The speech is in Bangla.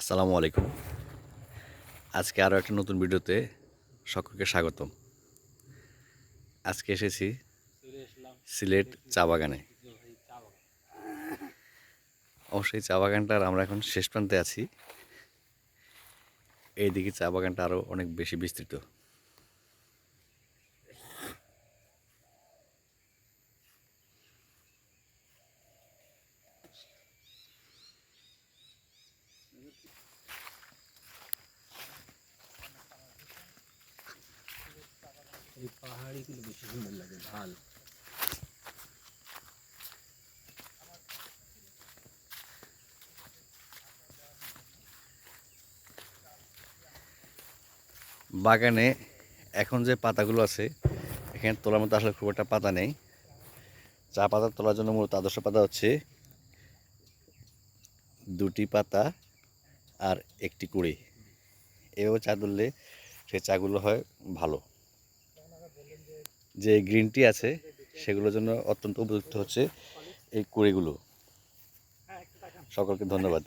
আসসালামু আলাইকুম। আজকে আরও একটা নতুন ভিডিওতে সকলকে স্বাগতম। আজকে এসেছি সিলেট চা বাগানে। অবশ্যই চা বাগানটার আমরা এখন শেষ প্রান্তে আছি। এইদিকে চা বাগানটা আরও অনেক বেশি বিস্তৃত। এই পাহাড়িগুলো বেশি সুন্দর লাগে, ঢাল। বাগানে এখন যে পাতাগুলো আছে, এখানে তোলার মতো আসলে খুব একটা পাতা নেই। চা পাতা তোলার জন্য মূলত আদর্শ পাতা হচ্ছে দুটি পাতা আর একটি কুড়ি। এভাবে চা তুললে সেই চাগুলো হয় ভালো। যে গ্রিন টি আছে সেগুলোর জন্য অত্যন্ত উপযুক্ত হচ্ছে এই কুড়িগুলো। সকলকে ধন্যবাদ।